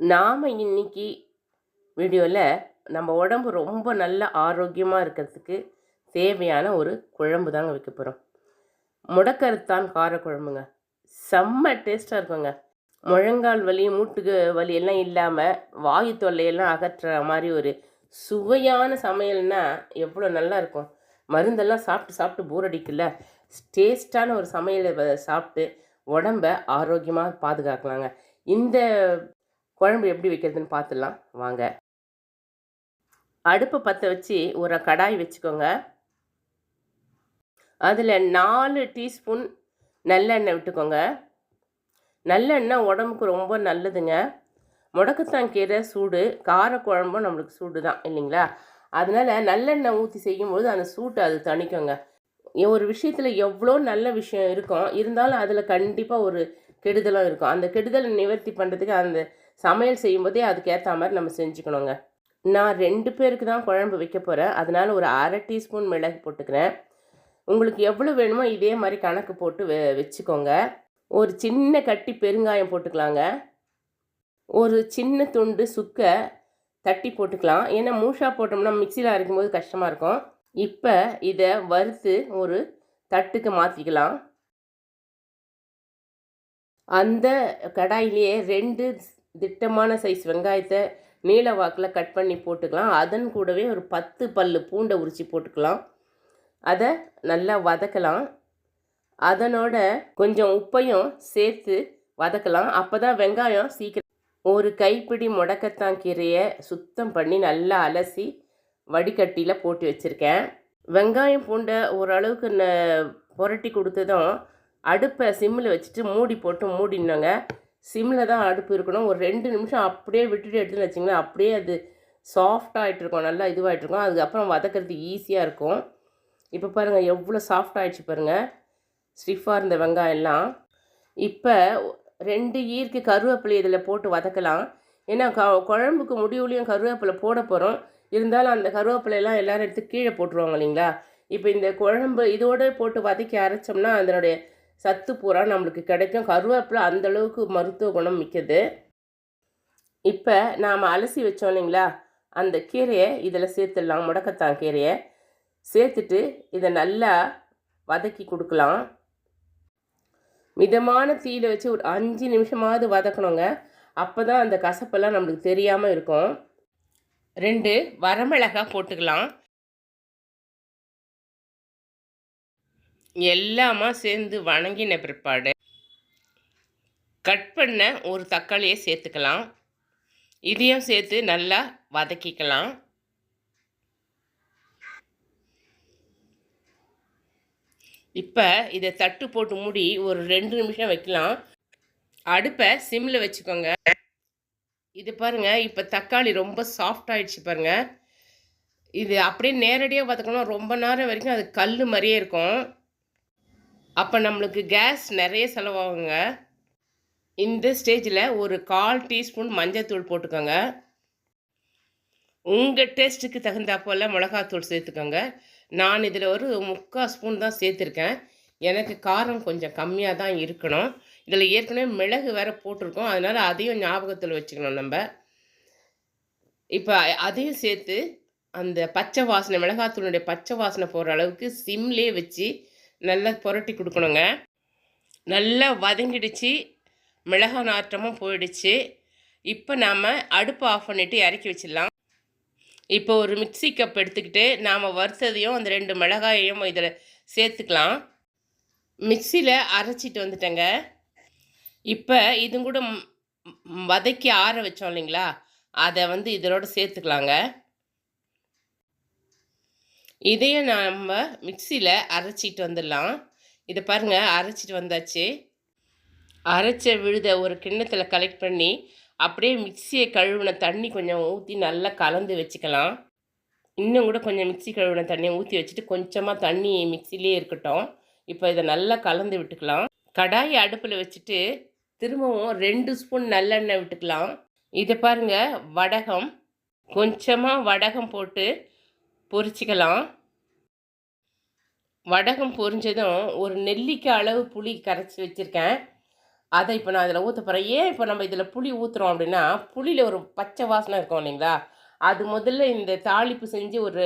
நாம் இன்னைக்கு வீடியோவில் நம்ம உடம்பு ரொம்ப நல்ல ஆரோக்கியமாக இருக்கிறதுக்கு தேவையான ஒரு குழம்பு தாங்க வைக்க போகிறோம் முடக்கருத்தான் காரக்குழம்புங்க. செம்ம டேஸ்ட்டாக இருக்குங்க. முழங்கால் வலி மூட்டுக்கு வலி எல்லாம் இல்லாமல் வாயு தொல்லையெல்லாம் அகற்றுற மாதிரி ஒரு சுவையான சமையல்னா எவ்வளோ நல்லா இருக்கும். மருந்தெல்லாம் சாப்பிட்டு சாப்பிட்டு போர் அடிக்கல டேஸ்டான ஒரு சமையலை சாப்பிட்டு உடம்ப ஆரோக்கியமாக பாதுகாக்கலாங்க. இந்த குழம்பு எப்படி வைக்கிறதுன்னு பார்த்துடலாம். வாங்க. அடுப்பை பற்ற வச்சு ஒரு கடாய் வச்சுக்கோங்க. அதில் நாலு டீஸ்பூன் நல்லெண்ணெய் விட்டுக்கோங்க. நல்லெண்ணெய் உடம்புக்கு ரொம்ப நல்லதுங்க. முடக்கத்தான் கீரை சூடு காரக்குழம்பும் நம்மளுக்கு சூடு தான் இல்லைங்களா? அதனால் நல்லெண்ணெய் ஊற்றி செய்யும்போது அந்த சூட்டை அது தணிக்குங்க. ஒரு விஷயத்தில் எவ்வளோ நல்ல விஷயம் இருக்கும் இருந்தாலும் அதில் கண்டிப்பாக ஒரு கெடுதலும் இருக்கும். அந்த கெடுதலை நிவர்த்தி பண்ணுறதுக்கு அந்த சமையல் செய்யும்போதே அதுக்கேற்ற மாதிரி நம்ம செஞ்சுக்கணுங்க. நான் ரெண்டு பேருக்கு தான் குழம்பு வைக்க போகிறேன் அதனால் ஒரு அரை டீஸ்பூன் மிளகு போட்டுக்கிறேன். உங்களுக்கு எவ்வளோ வேணுமோ இதே மாதிரி கணக்கு போட்டு வெ வச்சுக்கோங்க. ஒரு சின்ன கட்டி பெருங்காயம் போட்டுக்கலாங்க. ஒரு சின்ன துண்டு சுக்கை தட்டி போட்டுக்கலாம். ஏன்னா மூஷா போட்டோம்னா மிக்சியில் அரைக்கும்போது கஷ்டமாக இருக்கும். இப்போ இதை வறுத்து ஒரு தட்டுக்கு மாற்றிக்கலாம் அந்த கடாயிலேயே ரெண்டு திட்டமான சைஸ் வெங்காயத்தை நீல வாக்கில் கட் பண்ணி போட்டுக்கலாம். அதன் கூடவே ஒரு பத்து பல் பூண்டை உரித்து போட்டுக்கலாம். அதை நல்லா வதக்கலாம். அதனோட கொஞ்சம் உப்பையும் சேர்த்து வதக்கலாம். அப்போ தான் வெங்காயம் சீக்கிரம் ஒரு கைப்பிடி முடக்கத்தான் கீரையை சுத்தம் பண்ணி நல்லா அலசி வடிகட்டியில் போட்டு வச்சுருக்கேன். வெங்காயம் பூண்டை ஓரளவுக்கு ந புரட்டி கொடுத்ததும் அடுப்பை சிம்மில் வச்சுட்டு மூடி போட்டு மூடினோங்க சிம்மில் தான் அடுப்பு இருக்கணும். ஒரு ரெண்டு நிமிஷம் அப்படியே விட்டுட்டு எடுத்துன்னு வச்சிங்கன்னா அப்படியே அது சாஃப்டாக ஆகிட்ருக்கும் நல்லா இதுவாகிட்டுருக்கும் அதுக்கப்புறம் வதக்கிறது ஈஸியாக இருக்கும். இப்போ பாருங்கள் எவ்வளோ சாஃப்ட் ஆயிடுச்சு பாருங்கள் ஸ்டிஃபாக இருந்த வெங்காயம்லாம் இப்போ ரெண்டு ஈர்க்கு கருவேப்பிலை இதில் போட்டு வதக்கலாம். ஏன்னா க குழம்புக்கு முடிவுலையும் கருவேப்பிலை போட போகிறோம் இருந்தாலும் அந்த கருவேப்பிலையெல்லாம் எல்லோரும் எடுத்து கீழே போட்டுருவாங்க இல்லைங்களா? இப்போ இந்த குழம்பு இதோட போட்டு வதக்கி அரைச்சோம்னா அதனுடைய சத்து பூரா நம்மளுக்கு கிடைக்கும். கருவேப்பிலை அந்தளவுக்கு மருத்துவ குணம் மிக்கது. இப்போ நாம் அலசி வச்சோம் இல்லைங்களா? அந்த கீரையை இதில் சேர்த்துடலாம். முடக்கத்தான் கீரையை. சேர்த்துட்டு இதை நல்லா வதக்கி கொடுக்கலாம். மிதமான தீயில் வச்சு ஒரு அஞ்சு நிமிஷமாவது வதக்கணுங்க. அப்போ தான் அந்த கசப்பெல்லாம் நம்மளுக்கு தெரியாமல் இருக்கும். ரெண்டு வரமிளகாய் போட்டுக்கலாம். எல்லாமா சேர்ந்து வணங்கின பிற்பாடு கட் பண்ண ஒரு தக்காளியை சேர்த்துக்கலாம். இதையும் சேர்த்து நல்லா வதக்கிக்கலாம். இப்போ இதை தட்டு போட்டு மூடி ஒரு ரெண்டு நிமிஷம் வைக்கலாம். அடுப்பை சிம்மில் வச்சுக்கோங்க. இது பாருங்கள் இப்போ தக்காளி ரொம்ப சாஃப்ட் ஆயிடுச்சு பாருங்கள் இது அப்படியே நேரடியாக வதக்கணும் ரொம்ப நேரம் வரைக்கும் அது கல் மாதிரியே இருக்கும். அப்போ நம்மளுக்கு கேஸ் நிறைய செலவாகுங்க. இந்த ஸ்டேஜில் ஒரு கால் டீஸ்பூன் மஞ்சத்தூள் போட்டுக்கோங்க. உங்கள் டேஸ்ட்டுக்கு தகுந்தாப்போல் மிளகாத்தூள் சேர்த்துக்கோங்க. நான் இதில் ஒரு முக்கால் ஸ்பூன் தான் சேர்த்துருக்கேன். எனக்கு காரம் கொஞ்சம் கம்மியாக தான் இருக்கணும். இதில் ஏற்கனவே மிளகு வேறு போட்டிருக்கோம். அதனால் அதையும் ஞாபகத்தில் வச்சுக்கணும் நம்ம. இப்போ அதையும் சேர்த்து அந்த பச்சை வாசனை மிளகாத்தூளுடைய பச்சை வாசனை போகிற அளவுக்கு சிம்லேயே வச்சு நல்லா புரட்டி கொடுக்கணுங்க. நல்லா வதங்கிடுச்சு. மிளகா நாற்றமும் போயிடுச்சு. இப்போ நாம் அடுப்பை ஆஃப் பண்ணிவிட்டு இறக்கி வச்சிடலாம். இப்போ ஒரு மிக்ஸி கப் எடுத்துக்கிட்டு நாம் வறுத்ததையும் அந்த ரெண்டு மிளகாயையும் இதில் சேர்த்துக்கலாம். மிக்சியில் அரைச்சிட்டு வந்துட்டேங்க. இப்போ இது கூட வதக்கி ஆற வச்சோம் இல்லைங்களா? அதை வந்து இதனோட சேர்த்துக்கலாங்க. இதையும் நம்ம மிக்சியில் அரைச்சிட்டு வந்துடலாம். இதை பாருங்கள் அரைச்சிட்டு வந்தாச்சு. அரைச்ச விழுத ஒரு கிண்ணத்தில் கலெக்ட் பண்ணி அப்படியே மிக்சியை கழுவின தண்ணி கொஞ்சம் ஊற்றி நல்லா கலந்து வச்சுக்கலாம். இன்னும் கூட கொஞ்சம் மிக்ஸி கழுவின தண்ணியை ஊற்றி வச்சுட்டு கொஞ்சமாக தண்ணி மிக்சிலே இருக்கட்டும். இப்போ இதை நல்லா கலந்து விட்டுக்கலாம். கடாயை அடுப்பில் வச்சுட்டு திரும்பவும் ரெண்டு ஸ்பூன் நல்லெண்ணெய் விட்டுக்கலாம். இதை பாருங்க வடகம். கொஞ்சமாக வடகம் போட்டு பொரிச்சிக்கலாம் வடகம் பொரிஞ்சதும் ஒரு நெல்லிக்காய் அளவு புளி கரைச்சி வச்சுருக்கேன். அதை இப்போ நான் இதில் ஊற்ற போகிறேன் ஏன் இப்போ நம்ம இதில் புளி ஊற்றுறோம் அப்படின்னா புளியில் ஒரு பச்சை வாசனை இருக்கும் இல்லைங்களா? அது முதல்ல இந்த தாளிப்பு செஞ்சு ஒரு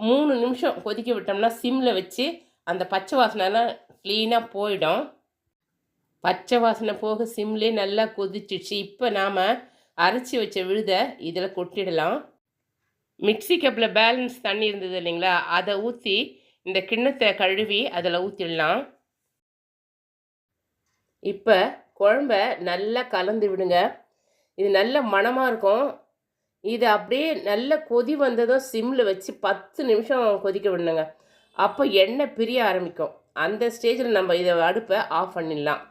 மூணு நிமிஷம் கொதிக்க விட்டோம்னா சிம்மில் வச்சு அந்த பச்சை வாசனைலாம் க்ளீனாக போயிடும். பச்சை வாசனை போக சிம்லேயே நல்லா கொதிச்சிடுச்சு. இப்போ நாம் அரைச்சி வச்ச விழுதை இதில் கொட்டிடலாம். மிக்ஸி கப்பில் பேலன்ஸ் தண்ணி இருந்தது இல்லைங்களா? அதை ஊற்றி இந்த கிண்ணத்தை கழுவி அதில் ஊற்றிடலாம் இப்போ குழம்ப நல்லா கலந்து விடுங்க. இது நல்ல மணமாக இருக்கும். இது அப்படியே நல்ல கொதி வந்ததும் சிம்மில் வச்சு பத்து நிமிஷம் கொதிக்க விடணுங்க. அப்போ எண்ணெய் பிரிய ஆரம்பிக்கும். அந்த ஸ்டேஜில் நம்ம இதை அடுப்பை ஆஃப் பண்ணிடலாம்.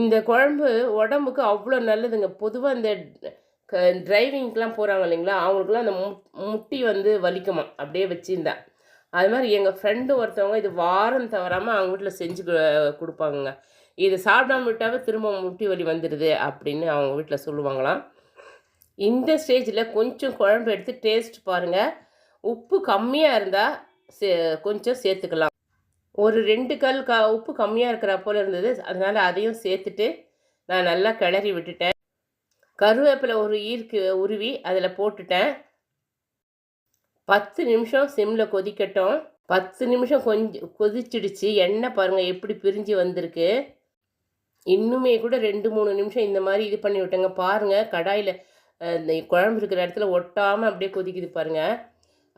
இந்த குழம்பு உடம்புக்கு அவ்வளோ நல்லதுங்க. பொதுவாக இந்த க டிரைவிங்க்கெலாம் போகிறாங்க இல்லைங்களா? அவங்களுக்குலாம் அந்த மு முட்டி வந்து வலிக்குமா அப்படியே வச்சுருந்தேன் அது மாதிரி எங்கள் ஃப்ரெண்டு ஒருத்தவங்க இது வாரம் தவறாமல் அவங்க வீட்டில் செஞ்சு கொடுப்பாங்கங்க. இது சாப்பிடாம விட்டாவே திரும்ப முட்டி வலி வந்துடுது அப்படின்னு அவங்க வீட்டில் சொல்லுவாங்களாம். இந்த ஸ்டேஜில் கொஞ்சம் குழம்பு எடுத்து டேஸ்ட் பாருங்கள் உப்பு கம்மியாக இருந்தால் சே கொஞ்சம் சேர்த்துக்கலாம். ஒரு ரெண்டு கல் க உப்பு கம்மியாக இருக்கிற போல் இருந்தது. அதனால் அதையும் சேர்த்துட்டு நான் நல்லா கிளறி விட்டுட்டேன். கருவேப்பிலை ஒரு ஈர்க்கு உருவி அதில் போட்டுட்டேன். பத்து நிமிஷம் சிம்மில் கொதிக்கட்டும். பத்து நிமிஷம் கொஞ்சம் கொதிச்சிடுச்சு. எண்ணெய் பாருங்கள் எப்படி பிரிஞ்சு வந்திருக்கு. இன்னுமே கூட ரெண்டு மூணு நிமிஷம் இந்த மாதிரி இது பண்ணி விட்டேங்க. பாருங்கள் கடாயில் இந்த குழம்பு இருக்கிற இடத்துல ஒட்டாமல் அப்படியே கொதிக்குது பாருங்கள்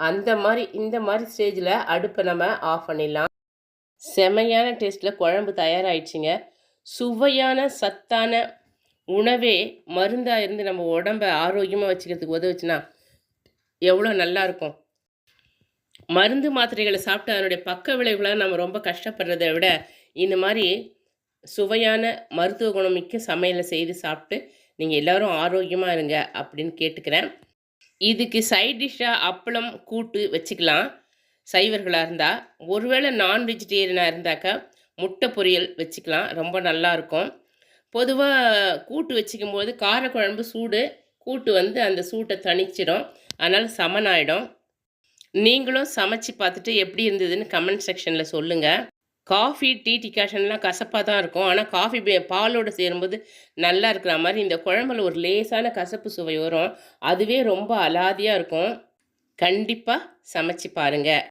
அந்த மாதிரி இந்த மாதிரி ஸ்டேஜில் அடுப்பை நம்ம ஆஃப் பண்ணிடலாம். செமையான டேஸ்ட்டில் குழம்பு தயாராகிடுச்சிங்க சுவையான சத்தான உணவே மருந்தாக இருந்து நம்ம உடம்ப ஆரோக்கியமாக வச்சுக்கிறதுக்கு உதவுச்சுன்னா எவ்வளோ நல்லாயிருக்கும். மருந்து மாத்திரைகளை சாப்பிட்டு அதனுடைய பக்க விளைவுகளாக நம்ம ரொம்ப கஷ்டப்படுறதை விட இந்த மாதிரி சுவையான மருத்துவ குணமிக்க சமையலை செய்து சாப்பிட்டு நீங்கள் எல்லோரும் ஆரோக்கியமாக இருங்க அப்படின்னு கேட்டுக்கிறேன். இதுக்கு சைட் டிஷ்ஷாக அப்பளம் கூட்டு வச்சுக்கலாம். சைவர்களாக இருந்தால் ஒருவேளை நான் வெஜிடேரியனாக இருந்தாக்கா முட்டை பொரியல் வச்சுக்கலாம். ரொம்ப நல்லாயிருக்கும். பொதுவாக கூட்டு வச்சுக்கும் போது காரக்குழம்பு சூடு கூட்டு வந்து அந்த சூட்டை தணிச்சிடும். அதனால் சமனாயிடும். நீங்களும் சமைச்சு பார்த்துட்டு எப்படி இருந்ததுன்னு கமெண்ட் செக்ஷனில் சொல்லுங்கள் காஃபி டீ டிகாஷன்லாம் கசப்பாக தான் இருக்கும். ஆனால் காஃபி பே- சேரும்போது நல்லா இருக்கிற மாதிரி இந்த குழம்புல ஒரு லேசான கசப்பு சுவை வரும். அதுவே ரொம்ப அலாதியாக இருக்கும். கண்டிப்பாக சமைச்சு பாருங்கள்